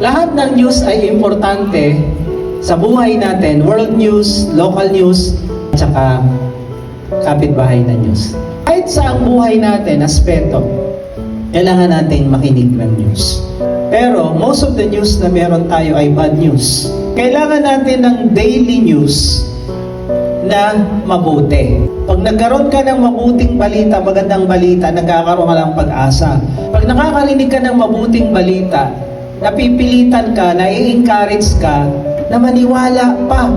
Lahat ng news ay importante sa buhay natin, world news, local news, at saka kapitbahay na news. Kahit sa ang buhay natin, aspeto, kailangan nating makinig ng news. Pero most of the news na meron tayo ay bad news. Kailangan natin ng daily news na mabuti. Pag nagkaroon ka ng mabuting balita, magandang balita, nagkakaroon ka ng pag-asa. Pag nakakarinig ka ng mabuting balita, napipilitan ka, nai-encourage ka, na maniwala pa.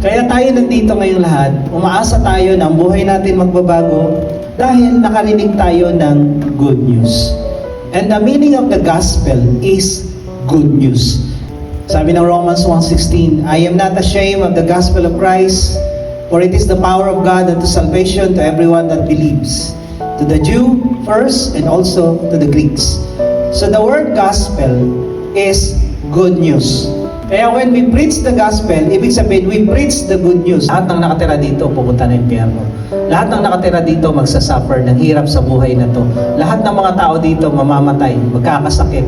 Kaya tayo nandito ngayong lahat, umaasa tayo ng buhay natin magbabago dahil nakarinig tayo ng good news. And the meaning of the gospel is good news. Sabi ng Romans 1.16, I am not ashamed of the gospel of Christ, for it is the power of God unto salvation to everyone that believes. To the Jew first, and also to the Greeks. So the word gospel is good news. Kaya when we preach the gospel, ibig sabihin, we preach the good news. Lahat ng nakatira dito, pupunta na impyerno. Lahat ng nakatira dito, magsasuffer ng hirap sa buhay na to. Lahat ng mga tao dito, mamamatay, magkakasakit,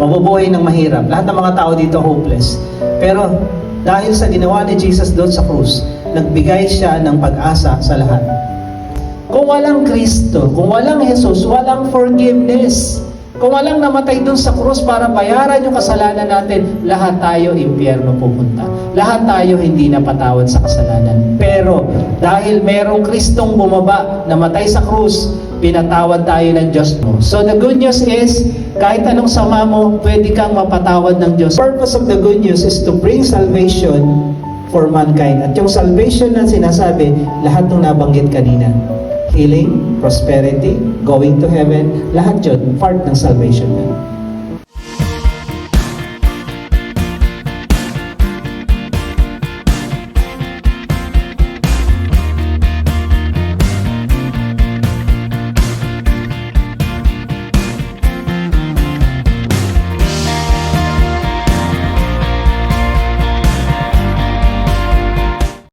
mabubuhay ng mahirap. Lahat ng mga tao dito, hopeless. Pero dahil sa ginawa ni Jesus doon sa krus, nagbigay siya ng pag-asa sa lahat. Kung walang Kristo, kung walang Jesus, walang forgiveness. Kung walang namatay dun sa krus para bayaran yung kasalanan natin, lahat tayo impyerno pupunta. Lahat tayo hindi napatawad sa kasalanan. Pero dahil merong Kristong bumaba, namatay sa krus, pinatawad tayo ng Diyos mo. So the good news is, kahit anong sama mo, pwede kang mapatawad ng Diyos. purpose of the good news is to bring salvation for mankind. At yung salvation na sinasabi, lahat ng nabanggit kanina. Healing, prosperity, going to heaven, lahat yun, part ng salvation yan.